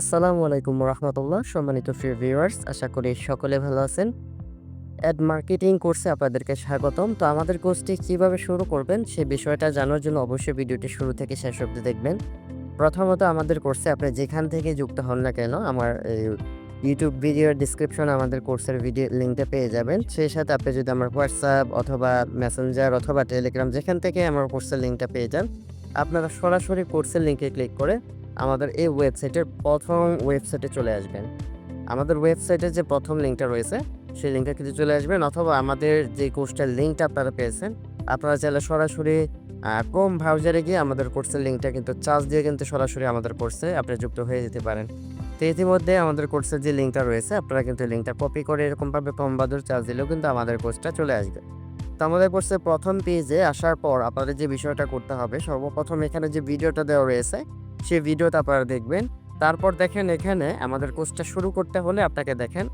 আসসালামু আলাইকুম রহমতুল্লাহ সম্মানিত ফ্রি ভিউয়ার্স আশা করি সকলে ভালো আছেন। অ্যাড মার্কেটিং কোর্সে আপনাদেরকে স্বাগতম। তো আমাদের কোর্সটি কীভাবে শুরু করবেন সে বিষয়টা জানার জন্য অবশ্যই ভিডিওটি শুরু থেকে শেষ অবধি দেখবেন। প্রথমত আমাদের কোর্সে আপনি যেখান থেকে যুক্ত হন না কেন, আমার ইউটিউব ভিডিওর ডিসক্রিপশন আমাদের কোর্সের ভিডিও লিঙ্কটা পেয়ে যাবেন। সেই সাথে আপনি যদি আমার হোয়াটসঅ্যাপ অথবা মেসেঞ্জার অথবা টেলিগ্রাম যেখান থেকে আমার কোর্সের লিঙ্কটা পেয়ে যান, আপনারা সরাসরি কোর্সের লিঙ্কে ক্লিক করে আমাদের এই ওয়েবসাইটের প্রথম ওয়েবসাইটে চলে আসবেন। আমাদের ওয়েবসাইটের যে প্রথম লিঙ্কটা রয়েছে, সেই লিঙ্কটা কিন্তু চলে আসবেন অথবা আমাদের যে কোর্সটার লিঙ্কটা আপনারা পেয়েছেন, আপনারা চাইলে সরাসরি কম ব্রাউজারে গিয়ে আমাদের কোর্সের লিঙ্কটা কিন্তু চার্জ দিয়ে কিন্তু সরাসরি আমাদের কোর্সে আপনি যুক্ত হয়ে যেতে পারেন। তো ইতিমধ্যে আমাদের কোর্সের যে লিঙ্কটা রয়েছে, আপনারা কিন্তু লিঙ্কটা কপি করে এরকমভাবে কম বাদুর চার্জ দিলেও কিন্তু আমাদের কোর্সটা চলে আসবে। তো আমাদের কোর্সের প্রথম পেজে আসার পর আপনাদের যে বিষয়টা করতে হবে, সর্বপ্রথম এখানে যে ভিডিওটা দেওয়া রয়েছে সেই ভিডিওটা আপনারা দেখবেন, তারপর দেখেন এখানে আমাদের কোর্সটা শুরু করতে হলে আপনাকে দেখেন,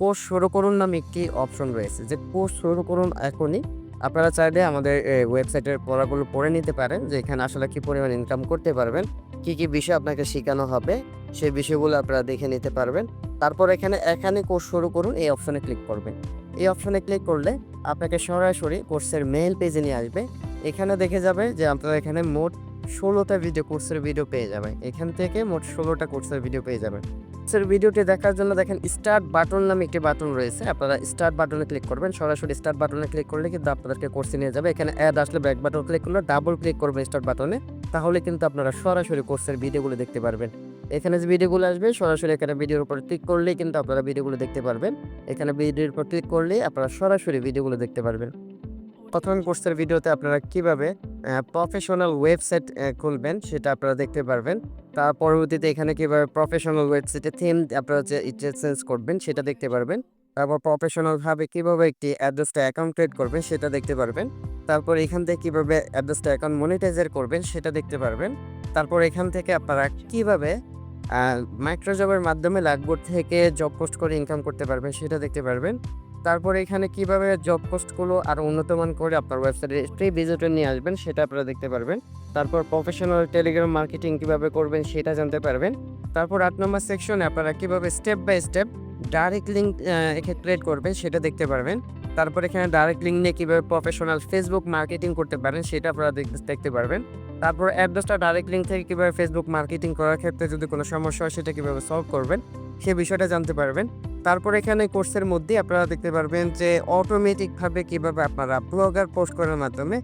কোর্স শুরু করুন নামে একটি অপশন রয়েছে। যে কোর্স শুরু করুন এখনই, আপনারা চাইলে আমাদের ওয়েবসাইটের পড়াগুলো পড়ে নিতে পারেন, যে এখানে আসলে কী পরিমাণ ইনকাম করতে পারবেন, কি কি বিষয় আপনাকে শেখানো হবে, সেই বিষয়গুলো আপনারা দেখে নিতে পারবেন। তারপর এখানে এখানে কোর্স শুরু করুন, এই অপশনে ক্লিক করবেন। এই অপশনে ক্লিক করলে আপনাকে সরাসরি কোর্সের মেইল পেজে নিয়ে আসবে। এখানে দেখে যাবে যে আপনারা এখানে মোট ষোলোটা ভিডিও কোর্সের ভিডিও পেয়ে যাবেন এখান থেকে মোট ষোলোটা কোর্সের ভিডিও পেয়ে যাবেন কোর্সের ভিডিওটি দেখার জন্য দেখেন স্টার্ট বাটন নামে একটি বাটন রয়েছে। আপনারা স্টার্ট বাটনে ক্লিক করবেন। সরাসরি স্টার্ট বাটনে ক্লিক করলে কিন্তু আপনাদেরকে কোর্সে নিয়ে যাবে। এখানে অ্যাড আসলে ব্যাক বাটন ক্লিক করলে ডাবল ক্লিক করবেন স্টার্ট বাটনে তাহলে কিন্তু আপনারা সরাসরি কোর্সের ভিডিওগুলো দেখতে পারবেন। এখানে যে ভিডিওগুলো আসবে, সরাসরি এখানে ভিডিওর উপর ক্লিক করলেই কিন্তু আপনারা ভিডিওগুলো দেখতে পারবেন। এখানে ভিডিওর উপর ক্লিক করলেই আপনারা সরাসরি ভিডিওগুলো দেখতে পারবেন। প্রথম কোর্সের ভিডিওতে আপনারা কীভাবে প্রফেশনাল ওয়েবসাইট খুলবেন সেটা আপনারা দেখতে পারবেন। তার পরবর্তীতে এখানে কীভাবে প্রফেশনাল ওয়েবসাইটে থিম আপনারা যে চেঞ্জ করবেন সেটা দেখতে পারবেন। তারপর প্রফেশনালভাবে কীভাবে একটি অ্যাড্রেসটা অ্যাকাউন্ট ক্রিয়েট করবেন সেটা দেখতে পারবেন। তারপর এখান থেকে কীভাবে অ্যাড্রেসটা অ্যাকাউন্ট মনিটাইজার করবেন সেটা দেখতে পারবেন। তারপর এখান থেকে আপনারা কীভাবে মাইক্রোজবের মাধ্যমে লাগবোর্ড থেকে জব পোস্ট করে ইনকাম করতে পারবেন সেটা দেখতে পারবেন। তারপর এখানে কীভাবে জব পোস্টগুলো আরও উন্নতমান করে আপনার ওয়েবসাইটে ফ্রি ভিজিটর নিয়ে আসবেন, সেটা আপনারা দেখতে পারবেন। তারপর প্রফেশনাল টেলিগ্রাম মার্কেটিং কীভাবে করবেন, সেটা জানতে পারবেন। তারপর আট নম্বর সেকশনে আপনারা কীভাবে step by step direct link এখানে ক্রিয়েট করবেন, সেটা দেখতে পারবেন। তারপর এখানে ডাইরেক্ট লিঙ্ক নিয়ে কীভাবে প্রফেশনাল ফেসবুক মার্কেটিং করতে পারেন, সেটা আপনারা দেখতে পারবেন। তারপর অ্যাড্রেসটা ডাইরেক্ট লিঙ্ক থেকে কীভাবে ফেসবুক মার্কেটিং করার ক্ষেত্রে যদি কোনো সমস্যা হয়, সেটা কীভাবে সলভ করবেন, সে বিষয়টা জানতে পারবেন। তারপর এখানে কোর্সের মধ্যে আপনারা দেখতে পারবেন যে অটোমেটিকভাবে কীভাবে আপনারা ব্লগার পোস্ট করার মাধ্যমে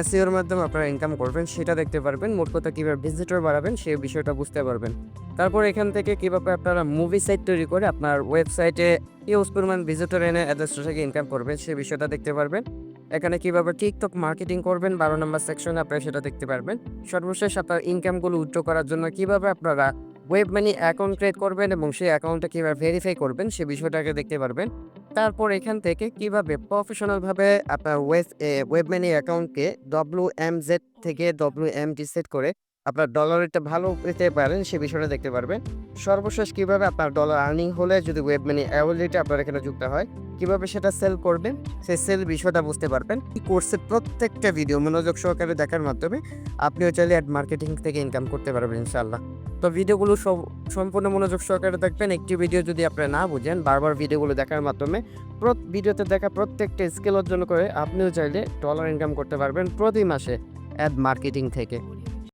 এসিওর মাধ্যমে আপনারা ইনকাম করবেন, সেটা দেখতে পারবেন। মোট কথা কীভাবে ভিজিটর বাড়াবেন সেই বিষয়টা বুঝতে পারবেন। তারপর এখান থেকে কীভাবে আপনারা মুভি সাইট তৈরি করে আপনার ওয়েবসাইটে ইউজ পরিমাণ ভিজিটর এনে অ্যাড্রেসটা থেকে ইনকাম করবেন সেই বিষয়টা দেখতে পারবেন। এখানে কীভাবে টিকটক মার্কেটিং করবেন, বারো নম্বর সেকশনে আপনারা সেটা দেখতে পারবেন। সর্বশেষ আপনার ইনকামগুলো উইথড্র করার জন্য কীভাবে আপনারা ওয়েব মানি অ্যাকাউন্ট ক্রিয়েট করবেন এবং সেই অ্যাকাউন্টটা কীভাবে ভেরিফাই করবেন সে বিষয়টাকে দেখতে পারবেন। তারপর এখান থেকে কীভাবে প্রফেশনালভাবে আপনার ওয়েব ওয়েব মানি অ্যাকাউন্টকে ডব্লিউ এম জেড থেকে ডব্লিউ এম টি সেট করে আপনার ডলার রেটটা ভালো পেতে পারেন, সে বিষয়টা দেখতে পারবেন। সর্বশেষ কীভাবে আপনার ডলার আর্নিং হলে যদি ওয়েব মানি অ্যাওয়ালিটি আপনার এখানে যুক্ত হয়, কীভাবে সেটা সেল করবেন সেই সেল বিষয়টা বুঝতে পারবেন। এই কোর্সের প্রত্যেকটা ভিডিও মনোযোগ সহকারে দেখার মাধ্যমে আপনিও চাইলে অ্যাড মার্কেটিং থেকে ইনকাম করতে পারবেন ইনশাল্লাহ তো ভিডিওগুলো সব, সম্পূর্ণ মনোযোগ সহকারে দেখবেন। একটি ভিডিও যদি আপনারা না বুঝেন, বারবার ভিডিওগুলো দেখার মাধ্যমে ভিডিওতে দেখা প্রত্যেকটা স্কিল অর্জন করে আপনিও চাইলে ডলার ইনকাম করতে পারবেন প্রতি মাসে অ্যাড মার্কেটিং থেকে।